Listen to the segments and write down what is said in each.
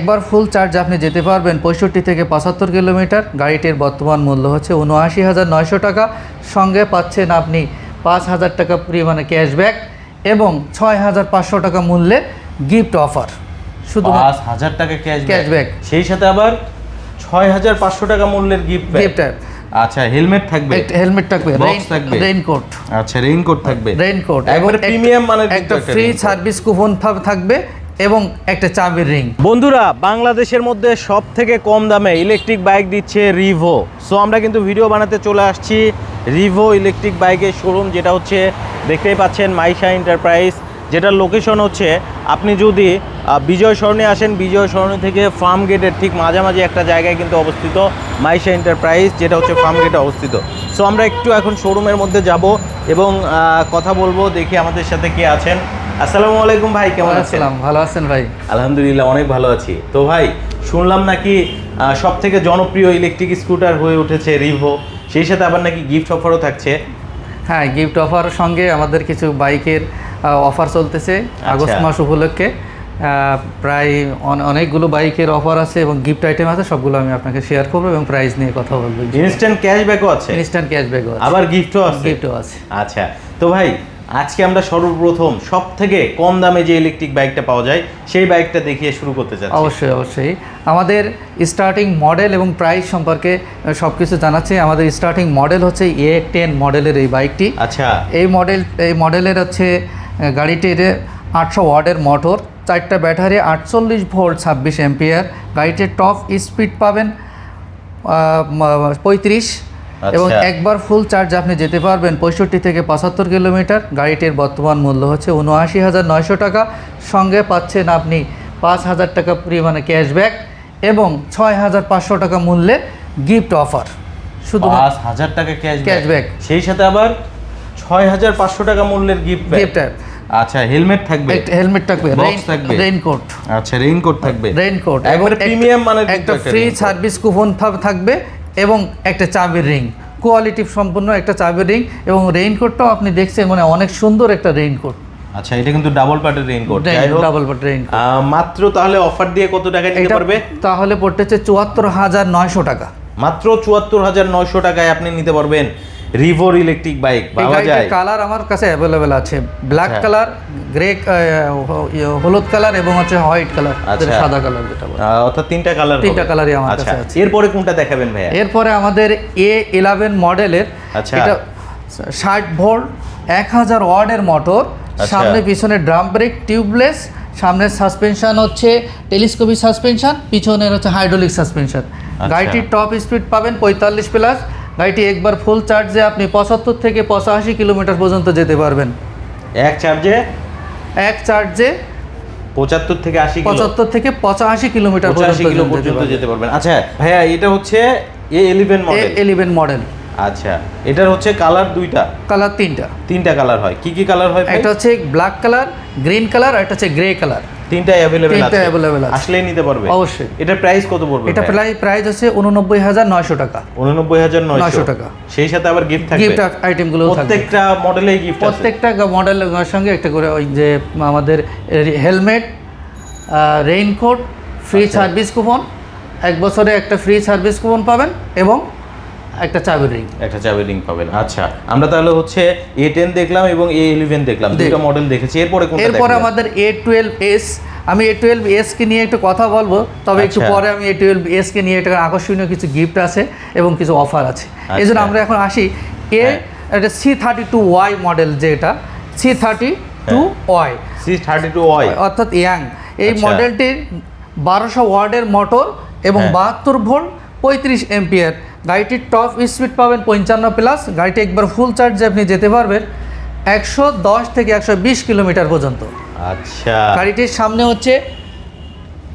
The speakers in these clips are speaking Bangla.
একবার ফুল চার্জ আপনি যেতে পারবেন পঁয়ষট্টি থেকে পঁচাত্তর কিলোমিটার। গাড়িটির বর্তমান মূল্য হচ্ছে উনআশি হাজার নয়শো টাকা। সঙ্গে পাচ্ছেন আপনি পাঁচ হাজার টাকা পরিমাণে ক্যাশব্যাক এবং ছয় হাজার পাঁচশো টাকা মূল্যে গিফট অফার শুধু পাঁচ হাজার টাকা ক্যাশব্যাক। সেই সাথে আবার ছয় হাজার পাঁচশো টাকা মূল্যের গিফট গিফট আচ্ছা হেলমেট থাকবে। হেলমেট থাকবে। Box থাকবে। রেইনকোট আচ্ছা রেইনকোট থাকবে। রেইনকোট একবারে প্রিমিয়াম মানে একটা ফ্রি সার্ভিস কুপন থাকবে। এবং একটা চাবির রিং বন্ধুরা, বাংলাদেশের মধ্যে সব থেকে কম দামে ইলেকট্রিক বাইক দিচ্ছে রিভো সো আমরা কিন্তু ভিডিও বানাতে চলে আসছি রিভো ইলেকট্রিক বাইকের শোরুম যেটা হচ্ছে, দেখতেই পাচ্ছেন মাইশা এন্টারপ্রাইজ যেটার লোকেশন হচ্ছে, আপনি যদি বিজয় সরণি আসেন, বিজয় সরণি থেকে ফার্ম গেটের ঠিক মাঝামাঝি একটা জায়গায় কিন্তু অবস্থিত মাইশা এন্টারপ্রাইজ যেটা হচ্ছে ফার্ম গেটে অবস্থিত। সো আমরা একটু এখন শোরুমের মধ্যে যাব এবং কথা বলব, দেখি আমাদের সাথে কে আছেন। আসসালামু আলাইকুম ভাই কেমন আছেন? ভালো আছেন ভাই? আলহামদুলিল্লাহ অনেক ভালো আছি। তো ভাই শুনলাম নাকি সব থেকে জনপ্রিয় ইলেকট্রিক স্কুটার হয়ে উঠেছে রিভো সেই সাথে আবার নাকি গিফট অফারও থাকছে। হ্যাঁ গিফট অফার সঙ্গে আমাদের কিছু বাইকের অফার চলতেছে আগস্ট মাস উপলক্ষে। প্রায় অনেকগুলো বাইকের অফার আছে এবং গিফট আইটেম আছে সবগুলো আমি আপনাকে শেয়ার করব এবং প্রাইস নিয়ে কথা বলব। ইনস্ট্যান্ট ক্যাশব্যাকও আছে? ইনস্ট্যান্ট ক্যাশব্যাক আবার গিফটও আছে? গিফটও আছে। আচ্ছা। তো ভাই আজকে আমরা সর্বপ্রথম সব থেকে কম দামে যে ইলেকট্রিক বাইকটা পাওয়া যায় সেই বাইকটা দেখিয়ে শুরু করতে চাই অবশ্যই অবশ্যই। আমাদের স্টার্টিং মডেল এবং প্রাইস সম্পর্কে সব কিছু জানাচ্ছি। আমাদের স্টার্টিং মডেল হচ্ছে এ টেন মডেলের এই বাইকটি আচ্ছা। এই মডেল এই মডেলের হচ্ছে গাড়িটির আটশো ওয়ার্ডের মোটর চারটা ব্যাটারি আটচল্লিশ ভোল্ট ছাব্বিশ এম্পিয়ার গাড়িটির টপ স্পিড পাবেন পঁয়ত্রিশ। এবং আচ্ছা। একবার ফুল চার্জ আপনি যেতে পারবেন পঁয়ষট্টি থেকে পঁচাত্তর কিলোমিটার। গাড়িটির বর্তমান মূল্য হচ্ছে উনআশি হাজার নয়শো টাকা। সঙ্গে পাচ্ছেন আপনি পাঁচ হাজার টাকা পরিমাণে ক্যাশব্যাক এবং ছয় হাজার পাঁচশো টাকা মূল্যে গিফট অফার শুধু পাঁচ হাজার টাকা ক্যাশব্যাক সেই সাথে আবার ছয় হাজার পাঁচশো টাকা মূল্যের গিফট গিফট আচ্ছা হেলমেট থাকবে। হেলমেট থাকবে। থাকবে। রেইনকোট আচ্ছা রেইনকোট থাকবে। রেইনকোট একবারে প্রিমিয়াম মানের একটা একটা ফ্রি সার্ভিস কুপন থাকবে। এবং একটা চাবির রিং কোয়ালিটি সম্পূর্ণ একটা চাবির রিং এবং রেইনকোটটাও আপনি দেখছেন মানে অনেক সুন্দর একটা রেইনকোট আচ্ছা এটা কিন্তু ডাবল পার্টের রেইনকোট ডাবল পার্টের রেইনকোট মাত্র তাহলে অফার দিয়ে কত টাকা নিতে পারবে? তাহলে পড়তেছে চুয়াত্তর হাজার নয়শো টাকা। মাত্র চুয়াত্তর হাজার নয়শো টাকায় আপনি নিতে পারবেন। রিভোর ইলেকট্রিক বাইক পাওয়া যায় কালার আমার কাছে অ্যাভেলেবেল আছে ব্ল্যাক আচ্ছা। কালার গ্রে হলুদ কালার এবং হচ্ছে হোয়াইট কালার আচ্ছা। সাদা কালার যেটা বলে অর্থাৎ তিনটা কালার তিনটা কালারই আমার কাছে আছে। এরপরে কোনটা দেখাবেন ভাইয়া এরপরে আমাদের এ ইলেভেন মডেলের আচ্ছা। এটা ষাট ভোল্ট এক হাজার ওয়ার্ডের মোটর আচ্ছা। সামনে পিছনে ড্রাম ব্রেক টিউবলেস সামনের সাসপেনশন হচ্ছে টেলিস্কোপিক সাসপেনশন পিছনের হচ্ছে হাইড্রোলিক সাসপেনশন আচ্ছা। গাড়িটির টপ স্পিড পাবেন পঁয়তাল্লিশ প্লাস গাড়িটি একবার ফুল চার্জে আপনি পঁচাত্তর থেকে পঁচাশি কিলোমিটার পর্যন্ত যেতে পারবেন। এক চার্জে এক চার্জে পঁচাত্তর থেকে আশি পঁচাত্তর থেকে পঁচাশি কিলোমিটার পর্যন্ত যেতে পারবেন। আচ্ছা ভাইয়া এটা হচ্ছে A eleven model eleven model আচ্ছা এটার হচ্ছে কালার দুইটা? কালার তিনটা। তিনটা কালার হয়। কি কি কালার হয়? একটা হচ্ছে ব্ল্যাক কালার গ্রিন কালার আর একটা হচ্ছে গ্রে কালার তিনটাই অ্যাভেলেবেল আছে। available আছে। আসলেই নিতে পারবে। অবশ্যই। এটার প্রাইস কত পড়বে এটা প্রায় প্রাইস হাজার নয়শো টাকা। উননব্বই হাজার 900 টাকা। সেই সাথে আবার গিফট থাকবে। গিফট আইটেমগুলো থাকবে। প্রত্যেকটা মডেলেই গিফট আছে। প্রত্যেকটা মডেলের সঙ্গে একটা করে ওই যে আমাদের helmet raincoat free. Service coupon এক বছরে একটা ফ্রি সার্ভিস কুপন পাবেন এবং একটা চাবি রিং একটা চাবি রিং পাবেন আচ্ছা আমরা তাহলে হচ্ছে এ টেন দেখলাম এবং এ ইলেভেন দেখলাম দুটো মডেল দেখেছি এরপরে কোনটা এরপরে? আমাদের এ টুয়েলভ এস আমি এ টুয়েলভ এসকে নিয়ে একটু কথা বলব তবে একটু আচ্ছা। পরে আমি এ টুয়েলভ এসকে নিয়ে একটা আকর্ষণীয় কিছু গিফট আছে এবং কিছু অফার আছে এই জন্য আচ্ছা। আমরা এখন আসি এ হ্যাঁ। একটা C thirty two Y model যেটা C thirty two Y C thirty two Y অর্থাৎ ইয়াং এই আচ্ছা। মডেলটির বারোশো ওয়ার্ডের মোটর এবং হ্যাঁ। বাহাত্তর ভোল্ট পঁয়ত্রিশ এম্পিয়ার গাড়িটির টপ স্পিড পাবেন পঞ্চান্ন প্লাস। গাড়িটি একবার ফুল চার্জে আপনি যেতে পারবেন একশো দশ থেকে একশো বিশ কিলোমিটার পর্যন্ত। আচ্ছা। গাড়িটির সামনে হচ্ছে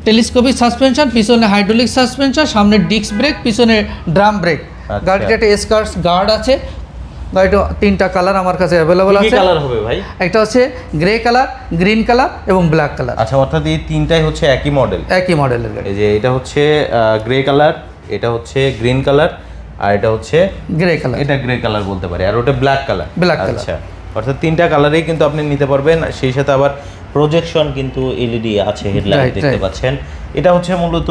টেলিস্কোপিক সাসপেনশন পিছনে হাইড্রোলিক সাসপেনশন সামনে ডিস্ক ব্রেক পিছনে ড্রাম ব্রেক। আচ্ছা। গাড়িটা একটা এসকার্স গার্ড আছে। গাড়িটা তিনটা কালার আমার কাছে অ্যাভেলেবল আছে। কালার হবে ভাই? একটা হচ্ছে গ্রে কালার গ্রিন কালার এবং ব্ল্যাক কালার। আচ্ছা অর্থাৎ এই তিনটাই হচ্ছে একই মডেল একই মডেলের গাড়ি। এই যে এটা হচ্ছে গ্রে কালার এটা হচ্ছে গ্রিন কালার আর এটা হচ্ছে গ্রে কালার এটা গ্রে কালার বলতে পারি। আর ওটা ব্ল্যাক কালার ব্ল্যাক। আচ্ছা। অর্থাৎ তিনটা কালারেই কিন্তু আপনি নিতে পারবেন। সেই সাথে আবার প্রজেকশন কিন্তু এলইডি আছে হেডলাইট দেখতে পাচ্ছেন। এটা হচ্ছে মূলত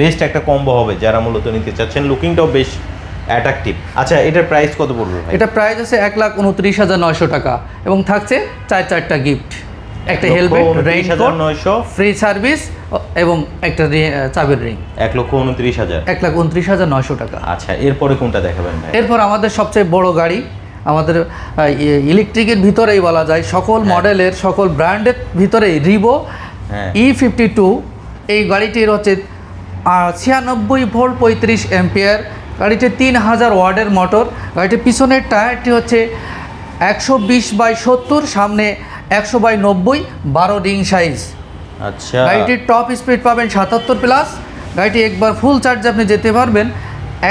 বেস্ট একটা কম্বো হবে যারা মূলত নিতে চাচ্ছেন। লুকিংটাও বেশ অ্যাট্রাকটিভ আচ্ছা এটার প্রাইস কত পড়বে এটা প্রাইস আছে এক লাখ উনত্রিশ হাজার নয়শো টাকা এবং থাকছে চার চারটা গিফট একটা হেলমেট রেইনকোট নয়শো। ফ্রি সার্ভিস এবং একটা চাবির রিং এক লক্ষ উনত্রিশ হাজার। এক লাখ উনত্রিশ হাজার নয়শো টাকা। আচ্ছা এরপরে কোনটা দেখাবেন এরপর আমাদের সবচেয়ে বড় গাড়ি আমাদের ইলেকট্রিকের ভিতরেই বলা যায়। সকল মডেলের সকল ব্র্যান্ডের ভিতরেই রিভো হ্যাঁ। ই ফিফটি টু এই গাড়িটির হচ্ছে ছিয়ানব্বই ভোল্ট পঁয়ত্রিশ এম্পিয়ার গাড়িটি তিন হাজার ওয়ার্ডের মোটর গাড়িটির পিছনের টায়ারটি হচ্ছে একশো বিশ বাই সত্তর সামনে একশো বাই নব্বই বারো রিং সাইজ আচ্ছা। গাড়িটির টপ স্পিড পাবেন সাতাত্তর প্লাস গাড়িটি একবার ফুল চার্জে আপনি যেতে পারবেন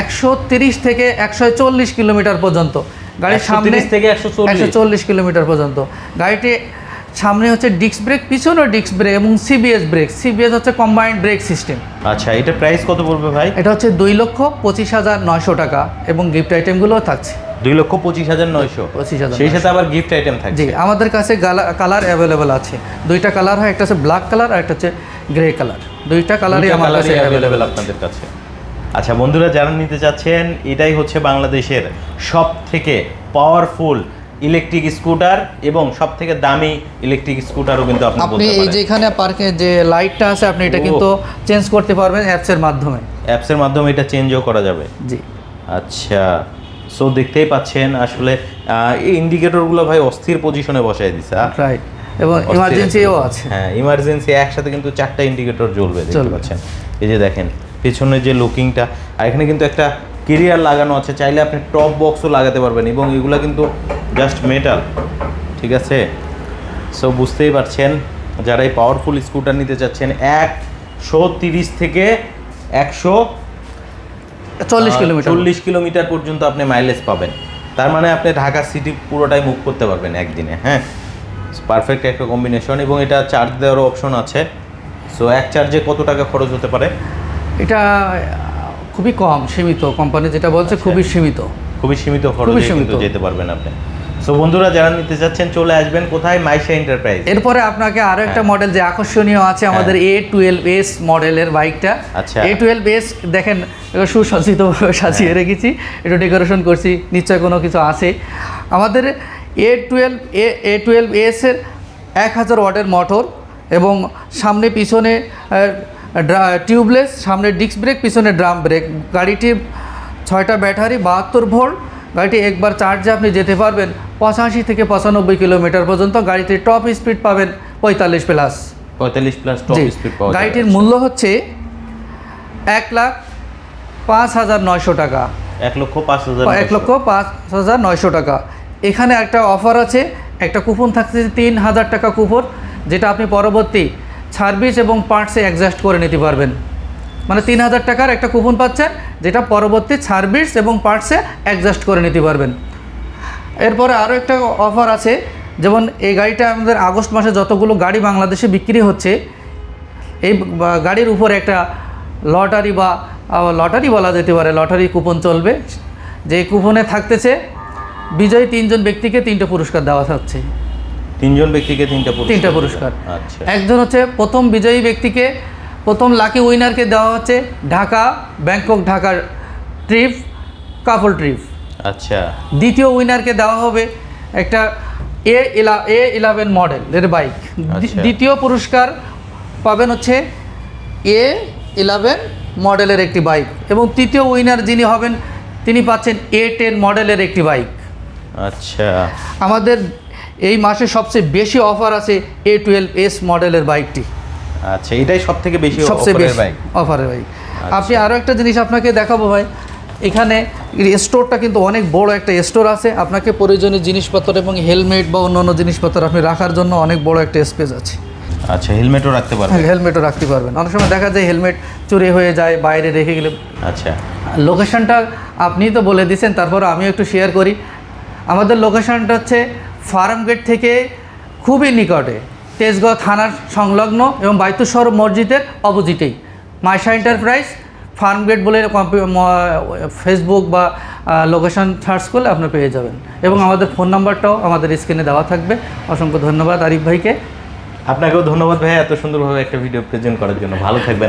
একশো তিরিশ থেকে একশো চল্লিশ কিলোমিটার পর্যন্ত। গাড়ির সামনে 130 থেকে 140 একশো চল্লিশ কিলোমিটার পর্যন্ত। গাড়িটি সামনে হচ্ছে ডিস্ক ব্রেক পিছনেও ডিস্ক ব্রেক এবং সিবিএস ব্রেক সিবিএস হচ্ছে কম্বাইন্ড ব্রেক সিস্টেম আচ্ছা এটা প্রাইস কত পড়বে ভাই? এটা হচ্ছে দুই লক্ষ পঁচিশ হাজার নয়শো টাকা এবং গিফট আইটেমগুলোও থাকছে। দুই লক্ষ পঁচিশ হাজার নয়শো। পঁচিশ হাজার সেই সাথে আবার গিফট আইটেম থাকছে। জি আমাদের কাছে কালার অ্যাভেলেবেল আছে। দুইটা কালার হয় একটা হচ্ছে ব্ল্যাক কালার আর একটা হচ্ছে গ্রে কালার দুইটা কালারই আমার কাছে অ্যাভেলেবেল আপনাদের কাছে। আচ্ছা বন্ধুরা যারা নিতে চাচ্ছেন এটাই হচ্ছে বাংলাদেশের সব থেকে পাওয়ারফুল ইলেকট্রিক স্কুটার এবং সব থেকে দামি ইলেকট্রিক স্কুটারও কিন্তু আপনি আপনি এই যে এখানে পার্কে যে লাইটটা আছে আপনি এটা কিন্তু চেঞ্জ করতে পারবেন অ্যাপসের মাধ্যমে। অ্যাপসের মাধ্যমে এটা চেঞ্জও করা যাবে। জি। আচ্ছা সো দেখতেই পাচ্ছেন আসলে এই ইন্ডিকেটরগুলো ভাই অস্থির পজিশনে বসাই দিছে? রাইট এবং ইমার্জেন্সিও আছে। হ্যাঁ ইমার্জেন্সি একসাথে কিন্তু চারটা ইন্ডিকেটর জ্বলবে দেখতে। পাচ্ছেন। এই যে দেখেন পেছনের যে লুকিংটা আর এখানে কিন্তু একটা কেরিয়ার লাগানো আছে চাইলে আপনি টপ বক্সও লাগাতে পারবেন এবং এগুলা কিন্তু জাস্ট মেটাল ঠিক আছে? সো বুঝতেই পারছেন যারা এই পাওয়ারফুল স্কুটার নিতে চাচ্ছেন একশো তিরিশ থেকে একশো চল্লিশ কিলোমিটার। চল্লিশ কিলোমিটার পর্যন্ত আপনি মাইলেজ পাবেন। তার মানে আপনি ঢাকা সিটি পুরোটাই মুভ করতে পারবেন একদিনে হ্যাঁ? পারফেক্ট একটা কম্বিনেশন এবং এটা চার্জ দেওয়ারও অপশন আছে। সো এক চার্জে কত টাকা খরচ হতে পারে? এটা খুবই কম সীমিত। কোম্পানি যেটা বলছে আচ্ছা। খুবই সীমিত। খুবই সীমিত খরচে কিন্তু সীমিত। যেতে পারবেন আপনি। সো বন্ধুরা যারা নিতে চাচ্ছেন চলে আসবেন কোথায়? মাইশা এন্টারপ্রাইজ এরপরে আপনাকে আরও একটা হ্যাঁ। মডেল যে আকর্ষণীয় আছে আমাদের এ টুয়েলভ এস মডেলের বাইকটা আচ্ছা। এ টুয়েলভ এস দেখেন সুসজ্জিত সাজিয়ে হ্যাঁ। রেখেছি। একটু ডেকোরেশন করছি নিশ্চয় কোনো কিছু আছে। আমাদের এ টুয়েলভ এ এ টুয়েলভ এসের এক হাজার ওয়াটের মোটর এবং সামনে পিছনে টিউবলেস সামনে ডিস্ক ব্রেক পিছনে ড্রাম ব্রেক গাড়িটি ছয়টা ব্যাটারি বাহাত্তর ভোল্ট গাড়িটি একবার চার্জে আপনি যেতে পারবেন। পঁচাশি থেকে পঁচানব্বই কিলোমিটার পর্যন্ত গাড়িটির টপ স্পিড পাবেন পঁয়তাল্লিশ প্লাস পঁয়তাল্লিশ প্লাস টপ স্পিড পাওয়া গাড়িটির মূল্য হচ্ছে এক লাখ পাঁচ হাজার নয়শো টাকা। এক লক্ষ পাঁচ হাজার এক লক্ষ পাঁচ হাজার নয়শো টাকা। এখানে একটা অফার আছে একটা কুপন থাকছে তিন হাজার টাকা কুপন যেটা আপনি পরবর্তী সার্ভিস এবং পার্টসে অ্যাডজাস্ট করে নিতে পারবেন। মানে তিন হাজার টাকার একটা কুপন পাচ্ছেন যেটা পরবর্তী সার্ভিস এবং পার্টসে অ্যাডজাস্ট করে নিতে পারবেন। এরপরে আরও একটা অফার আছে যেমন এই গাড়িটা আমাদের আগস্ট মাসে যতগুলো গাড়ি বাংলাদেশে বিক্রি হচ্ছে এই গাড়ির উপরে একটা লটারি বা লটারি বলা যেতে পারে লটারি কুপন চলবে। যে কুপনে থাকতেছে বিজয়ী তিনজন ব্যক্তিকে তিনটে পুরস্কার দেওয়া হচ্ছে তিনজন ব্যক্তিকে তিনটা তিনটা পুরস্কার। আচ্ছা। একজন হচ্ছে প্রথম বিজয়ী ব্যক্তিকে প্রথম লাকি উইনারকে দেওয়া হচ্ছে ঢাকা ব্যাংকক ঢাকার ট্রিপ কাপল ট্রিপ। আচ্ছা। দ্বিতীয় উইনারকে দেওয়া হবে একটা এ ইলা এ ইলেভেন মডেলের বাইক আচ্ছা। দ্বিতীয় পুরস্কার পাবেন হচ্ছে এ ইলেভেন মডেলের একটি বাইক এবং তৃতীয় উইনার যিনি হবেন তিনি পাচ্ছেন এ টেন মডেলের একটি বাইক আচ্ছা। আমাদের এই মাসে সবচেয়ে বেশি অফার আছে এ টুয়েলভ এস মডেলের বাইকটি আচ্ছা এটাই সব থেকে বেশি সবচেয়ে বেশি বাইক অফারের বাইক আপনি আরও একটা জিনিস আপনাকে দেখাবো ভাই। এখানে স্টোরটা কিন্তু অনেক বড় একটা স্টোর আছে। আপনাকে প্রয়োজনীয় জিনিসপত্র এবং হেলমেট বা অন্যান্য জিনিসপত্র আপনি রাখার জন্য অনেক বড় একটা স্পেস আছে। আচ্ছা হেলমেটও রাখতে পারবেন। হেলমেটও রাখতে পারবেন। অনেক সময় দেখা যায় হেলমেট চুরি হয়ে যায় বাইরে রেখে গেলে। আচ্ছা। লোকেশনটা আপনি তো বলে দিয়েছেন তারপর আমিও একটু শেয়ার করি। আমাদের লোকেশনটা হচ্ছে ফার্ম গেট থেকে খুবই নিকটে। তেজগাঁও থানার সংলগ্ন এবং বাইতুস্বর মসজিদের অপোজিটেই। মাইশা এন্টারপ্রাইজ, ফার্ম গেট বলে ফেসবুক বা লোকেশন সার্চ করলে আপনি পেয়ে যাবেন। এবং আমাদের ফোন নাম্বারটাও আমাদের স্ক্রিনে দেওয়া থাকবে। অসংখ্য ধন্যবাদ আরিফ ভাইকে। আপনাকেও ধন্যবাদ ভাই এত সুন্দরভাবে একটা ভিডিও প্রেজেন্ট করার জন্য। ভালো থাকবেন।